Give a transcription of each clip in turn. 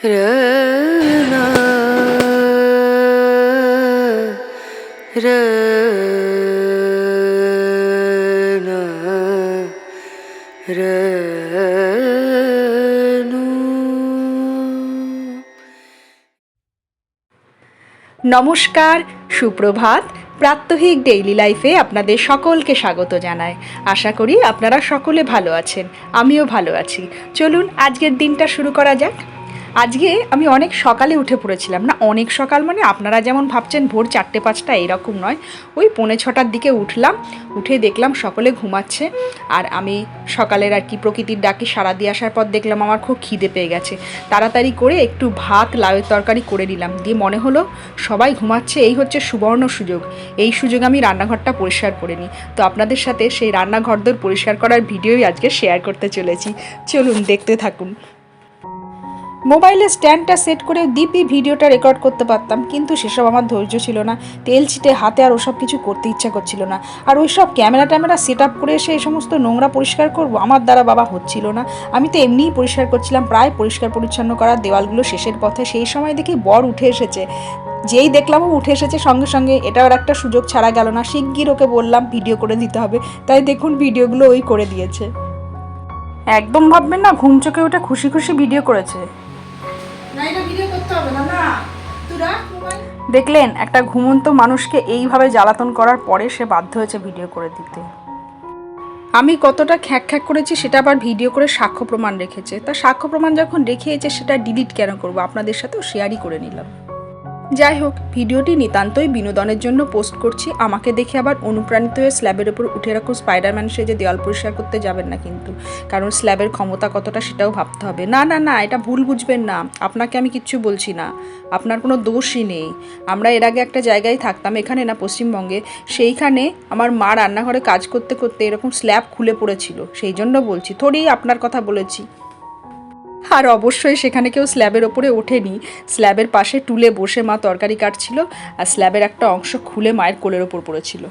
নমস্কার, সুপ্রভাত, প্রাত্যহিক ডেইলি লাইফে আপনাদের সকলকে স্বাগত জানাই। আশা করি আপনারা সকলে ভালো আছেন, আমিও ভালো আছি। চলুন আজকের দিনটা শুরু করা যাক। আজকে আমি অনেক সকালে উঠে পড়েছিলাম। না, অনেক সকাল মানে আপনারা যেমন ভাবছেন ভোর চারটে পাঁচটা, এরকম নয়। ওই পৌনে ছটার দিকে উঠলাম, উঠে দেখলাম সকলে ঘুমাচ্ছে। আর আমি সকালের আর কি প্রকৃতির ডাকে সারা দিয়ে আসার পর দেখলাম আমার খুব খিদে পেয়ে গেছে। তাড়াতাড়ি করে একটু ভাত, লাউয়ের তরকারি করে নিলাম। দিয়ে মনে হলো সবাই ঘুমাচ্ছে, এই হচ্ছে সুবর্ণ সুযোগ। এই সুযোগ আমি রান্নাঘরটা পরিষ্কার করে নিই। তো আপনাদের সাথে সেই রান্নাঘরদোর পরিষ্কার করার ভিডিওই আজকে শেয়ার করতে চলেছি। চলুন দেখতে থাকুন। মোবাইলে স্ট্যান্ডটা সেট করে দিব্যি ভিডিওটা রেকর্ড করতে পারতাম, কিন্তু সেসব আমার ধৈর্য ছিল না। তেল ছিটে হাতে আর ওসব কিছু করতে ইচ্ছা করছিল না। আর ওই সব ক্যামেরা ট্যামেরা সেট আপ করে এসে এই সমস্ত নোংরা পরিষ্কার করব আমার দ্বারা বাবা হচ্ছিল না। আমি তো এমনিই পরিষ্কার করছিলাম, প্রায় পরিষ্কার পরিচ্ছন্ন করার দেওয়ালগুলো শেষের পথে। সেই সময় দেখি বর উঠে এসেছে। যেই দেখলাম ও উঠে এসেছে, সঙ্গে সঙ্গে এটাও একটা সুযোগ ছাড়া গেল না। শিগগির ওকে বললাম, ভিডিও করে দিতে হবে। তাই দেখুন ভিডিওগুলো ওই করে দিয়েছে। একদম ভাববেন না, ঘুম চোখে ওটা খুশি খুশি ভিডিও করেছে। দেখলেন, একটা ঘুমন্ত মানুষকে এইভাবে জ্বালাতন করার পরে সে বাধ্য হয়েছে ভিডিও করে দিতে। আমি কতটা খ্যাক খ্যাক করেছি সেটা আবার ভিডিও করে সাক্ষ্য প্রমাণ রেখেছে। তা সাক্ষ্য প্রমাণ যখন রেখেছে সেটা ডিলিট কেন করব? আপনাদের সাথেও শেয়ারই করে নিলাম। যাই হোক, ভিডিওটি নিতান্তই বিনোদনের জন্য পোস্ট করছি। আমাকে দেখে আবার অনুপ্রাণিত হয়ে স্ল্যাবের ওপর উঠে এরকম স্পাইডারম্যান সেজে দেওয়াল পরিষ্কার করতে যাবেন না কিন্তু। কারণ স্ল্যাবের ক্ষমতা কতটা সেটাও ভাবতে হবে। না না না, এটা ভুল বুঝবেন না। আপনাকে আমি কিচ্ছু বলছি না। আপনার কোনো দোষই নেই। আমরা এর আগে একটা জায়গায় থাকতাম, এখানে না পশ্চিমবঙ্গে, সেইখানে আমার মা রান্নাঘরে কাজ করতে করতে এরকম স্ল্যাব খুলে পড়েছিল। সেই জন্য বলছি, থোড়ি আপনার কথা বলেছি। আর অবশ্যই সেখানে কেউ স্ল্যাবের ওপরে ওঠেনি। স্ল্যাবের পাশে টুলে বসে মা তরকারি কাটছিল আর স্ল্যাবের একটা অংশ খুলে মায়ের কোলের ওপর পড়েছিল।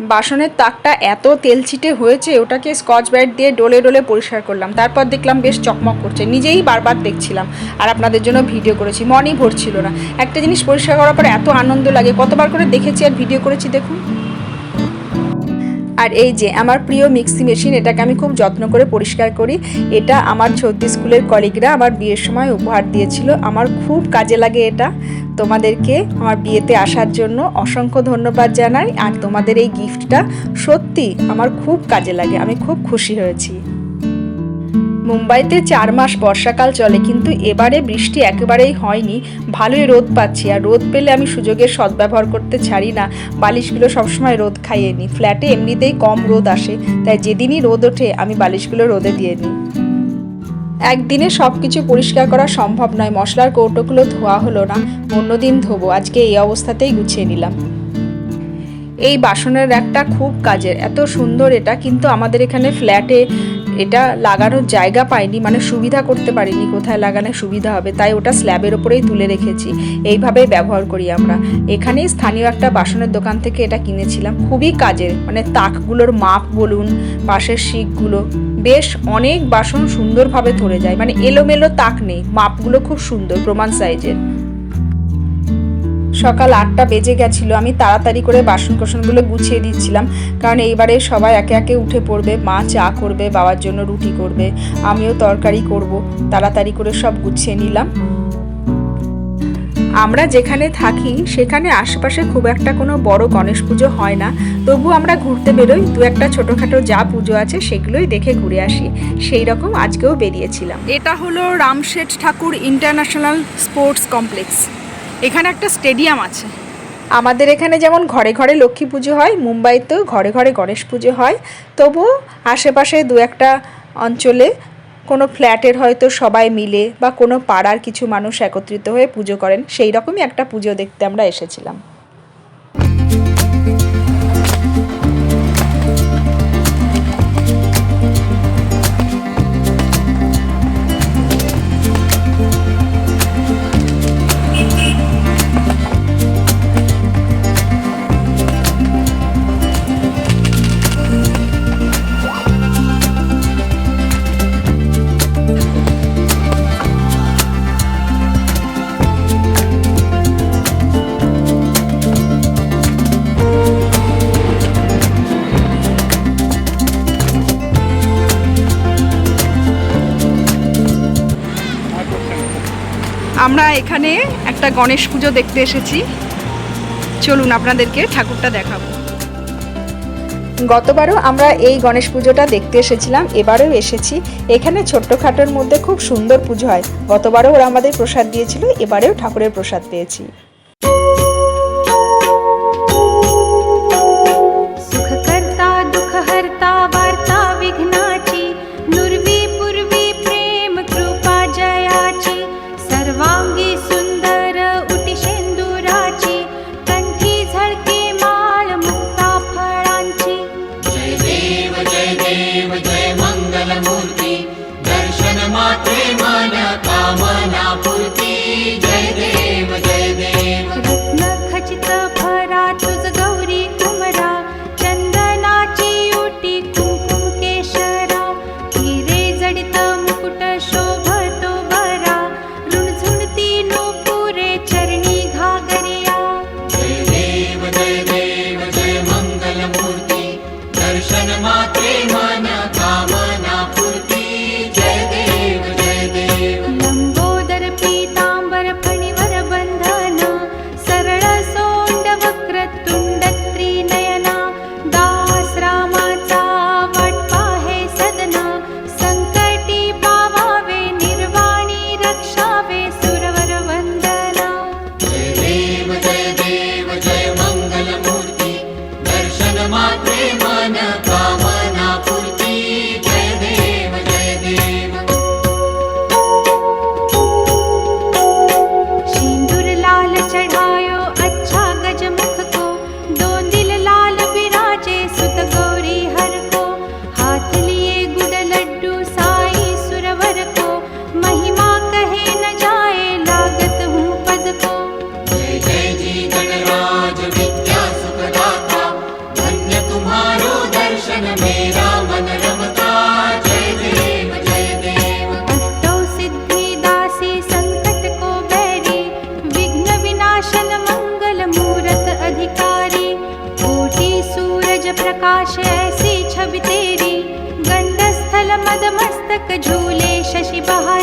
বাসনের তাকটা এত তেল ছিটে হয়েছে, ওটাকে স্কচ ব্রাইট দিয়ে ডোলে ডলে পরিষ্কার করলাম। তারপর দেখলাম বেশ চকমক করছে। নিজেই বারবার দেখছিলাম আর আপনাদের জন্য ভিডিও করেছি। মনই ভরছিল না। একটা জিনিস পরিষ্কার করার পর এত আনন্দ লাগে। কতবার করে দেখেছি আর ভিডিও করেছি, দেখুন। আর এই যে আমার প্রিয় মিক্সি মেশিন এটাকে আমি খুব যত্ন করে পরিষ্কার করি। এটা আমার ছদ্দি স্কুলের কলিগরা আমার বিয়ের সময় উপহার দিয়েছিল। আমার খুব কাজে লাগে এটা। তোমাদেরকে আমার বিয়েতে আসার জন্য অসংখ্য ধন্যবাদ জানাই। আর তোমাদের এই গিফটটা সত্যি আমার খুব কাজে লাগে। আমি খুব খুশি হয়েছি। মুম্বাইতে চার মাস বর্ষাকাল চলে, কিন্তু এবারে বৃষ্টি একেবারেই হয়নি। ভালোই রোদ পাচ্ছি, আর রোদ পেলে আমি সুযোগের সদ্ব্যবহার করতে ছাড়ি না। বালিশগুলো সবসময় রোদ খাইয়ে নিই ফ্ল্যাটে এমনিতেই কম রোদ আসে, তাই যেদিনই রোদ ওঠে, আমি বালিশগুলো রোদে দিয়ে নিই। একদিনে সব কিছু পরিষ্কার করা সম্ভব নয়। মশলার কৌটোগুলো ধোয়া হলো না, অন্যদিন ধোবো। আজকে এই অবস্থাতেই গুছিয়ে নিলাম। এই বাসনের একটা খুব কাজের, এত সুন্দর এটা, কিন্তু আমাদের এখানে ফ্ল্যাটে এটা লাগানোর জায়গা পাইনি মানে সুবিধা করতে পারিনি, কোথায় লাগালে সুবিধা হবে, তাই ওটা স্ল্যাবের ওপরেই তুলে রেখেছি, এইভাবেই ব্যবহার করি আমরা। এখানেই স্থানীয় একটা বাসনের দোকান থেকে এটা কিনেছিলাম, খুবই কাজের মানে তাকগুলোর মাপ বলুন, পাশের শিকগুলো, বেশ অনেক বাসন সুন্দরভাবে ধরে যায় মানে এলোমেলো তাক নেই, মাপগুলো খুব সুন্দর, প্রমাণ সাইজের সকাল আটটা বেজে গেছিল, আমি তাড়াতাড়ি করে বাসন কোসনগুলো গুছিয়ে দিচ্ছিলাম। কারণ এইবারে সবাই একে একে উঠে পড়বে, মা চা করবে, বাবার জন্য রুটি করবে, আমিও তরকারি করব, তাড়াতাড়ি করে সব গুছিয়ে নিলাম। আমরা যেখানে থাকি, সেখানে আশেপাশে খুব একটা কোনো বড় গণেশ পুজো হয় না। তবু আমরা ঘুরতে বেরোই, দু একটা ছোটোখাটো যা পুজো আছে, সেগুলোই দেখে ঘুরে আসি। সেই রকম আজকেও বেরিয়েছিলাম। এটা হলো Ramsheth Thakur international sports complex. এখানে একটা স্টেডিয়াম আছে। আমাদের এখানে যেমন ঘরে ঘরে লক্ষ্মী পুজো হয়, মুম্বাইতেও ঘরে ঘরে গণেশ পুজো হয়। তবু আশেপাশে দু একটা অঞ্চলে কোনো ফ্ল্যাটের হয়তো সবাই মিলে বা কোনো পাড়ার কিছু মানুষ একত্রিত হয়ে পুজো করেন, সেই রকমই একটা পুজো দেখতে আমরা এসেছিলাম। এখানে একটা গণেশ পুজো দেখতে এসেছি। চলুন আপনাদেরকে ঠাকুরটা দেখাবো। গতবারও আমরা এই গণেশ পুজোটা দেখতে এসেছিলাম, এবারেও এসেছি। এখানে ছোট্টখাটোর মধ্যে খুব সুন্দর পুজো হয়। গতবারও ওরা আমাদের প্রসাদ দিয়েছিল, এবারেও ঠাকুরের প্রসাদ পেয়েছি। झूले शशि बहारी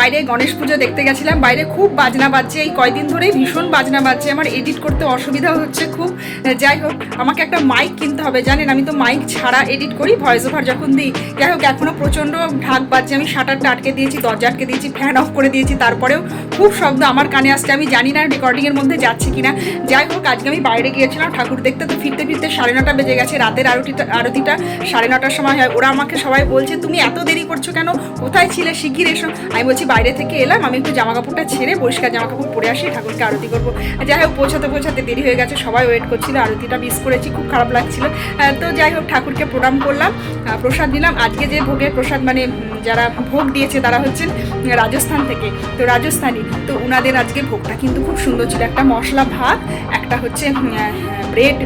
বাইরে গণেশ পুজো দেখতে গেছিলাম। বাইরে খুব বাজনা বাজছে। এই কয়দিন ধরেই ভীষণ বাজনা বাজছে। আমার এডিট করতে অসুবিধা হচ্ছে খুব। যাই হোক, আমাকে একটা মাইক কিনতে হবে, জানেন? আমি তো মাইক ছাড়া এডিট করি ভয়েস ওভার যখন দিই। যাই হোক এখনও প্রচণ্ড ঢাক বাজছে। আমি শাটারটা আটকে দিয়েছি, দরজা আটকে দিয়েছি ফ্যান অফ করে দিয়েছি। তারপরেও খুব শব্দ আমার কানে আসছে। আমি জানি না রেকর্ডিংয়ের মধ্যে যাচ্ছে কিনা। যাই হোক, আজকে আমি বাইরে গিয়েছিলাম। ঠাকুর দেখতে তো ফিরতে ফিরতে সাড়ে নটা বেজে গেছে। রাতের আরতিটা আরতিটা সাড়ে নটার সময় হয়। ওরা আমাকে সবাই বলছে, তুমি এত দেরি করছ কেন? কোথায় ছিলে? শিগগির এসো। আমি বলছি বাইরে থেকে এলাম, আমি একটু জামা কাপড়টা ছেড়ে পরিষ্কার জামা কাপড় পরে আসি, ঠাকুরকে আরতি করব। যাই হোক, পৌঁছাতে পৌঁছাতে দেরি হয়ে গেছে, সবাই ওয়েট করছিল, আরতিটা মিস করেছি, খুব খারাপ লাগছিল। তো যাই হোক, ঠাকুরকে প্রণাম করলাম প্রসাদ দিলাম আজকে যে ভোগের প্রসাদ মানে যারা ভোগ দিয়েছে, তারা হচ্ছেন রাজস্থান থেকে, তো রাজস্থানী। তো ওনাদের আজকে ভোগটা কিন্তু খুব সুন্দর ছিল, একটা মশলা ভাত, একটা হচ্ছে ব্রেড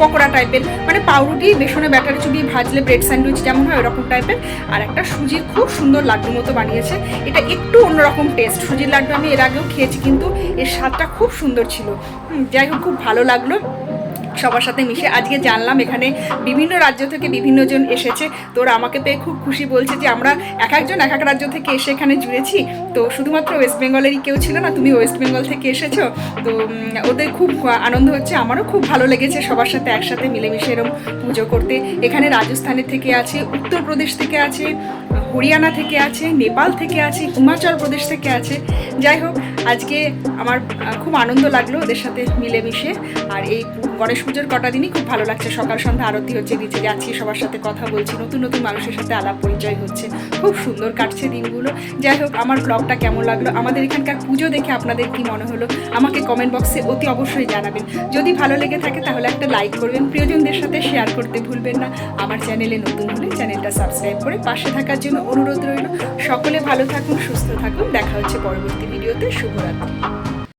পকোড়া টাইপের মানে পাউরুটি, বেসনে ব্যাটার চুবিয়ে ভাজলে ব্রেড স্যান্ডউইচ যেমন হয় ওরকম টাইপের আর একটা সুজির খুব সুন্দর লাড্ডু মতো বানিয়েছে। এটা একটু অন্যরকম টেস্ট সুজির লাড্ডু আমি এর আগেও খেয়েছি, কিন্তু এর স্বাদটা খুব সুন্দর ছিল। যাই হোক, খুব ভালো লাগল। সবার সাথে মিশে আজকে জানলাম এখানে বিভিন্ন রাজ্য থেকে বিভিন্ন জন এসেছে। তো ওরা আমাকে পেয়ে খুব খুশি বলছে যে আমরা এক একজন এক এক রাজ্য থেকে এসে এখানে জুড়েছি। তো শুধুমাত্র ওয়েস্ট বেঙ্গলেরই কেউ ছিল না, তুমি ওয়েস্ট বেঙ্গল থেকে এসেছ। তো ওদের খুব আনন্দ হচ্ছে, আমারও খুব ভালো লেগেছে সবার সাথে একসাথে মিলেমিশে এরম পুজো করতে। এখানে রাজস্থানের থেকে আছে উত্তরপ্রদেশ থেকে আছে, হরিয়ানা থেকে আছে, নেপাল থেকে আছে, হিমাচল প্রদেশ থেকে আছে। যাই হোক, আজকে আমার খুব আনন্দ লাগল ওদের সাথে মিলেমিশে। আর এই গণেশ পুজোর কটা দিনই খুব ভালো লাগছে। সকাল, সন্ধ্যা, আরতি হচ্ছে নিচে যাচ্ছি, সবার সাথে কথা বলছি, নতুন নতুন মানুষের সাথে আলাপ পরিচয় হচ্ছে। খুব সুন্দর কাটছে দিনগুলো। যাই হোক, আমার ব্লগটা কেমন লাগল? আমাদের এখানকার পুজো দেখে আপনাদের কি মনে হলো? আমাকে কমেন্ট বক্সে অতি অবশ্যই জানাবেন। যদি ভালো লেগে থাকে, তাহলে একটা লাইক করবেন। প্রিয়জনদের সাথে শেয়ার করতে ভুলবেন না। আমার চ্যানেলে নতুন হলে চ্যানেলটা সাবস্ক্রাইব করে পাশে থাকার জন্য অনুরোধ রইল। সকলে ভালো থাকুন, সুস্থ থাকুন। দেখা হচ্ছে পরবর্তী ভিডিওতে শুভরাত্রি।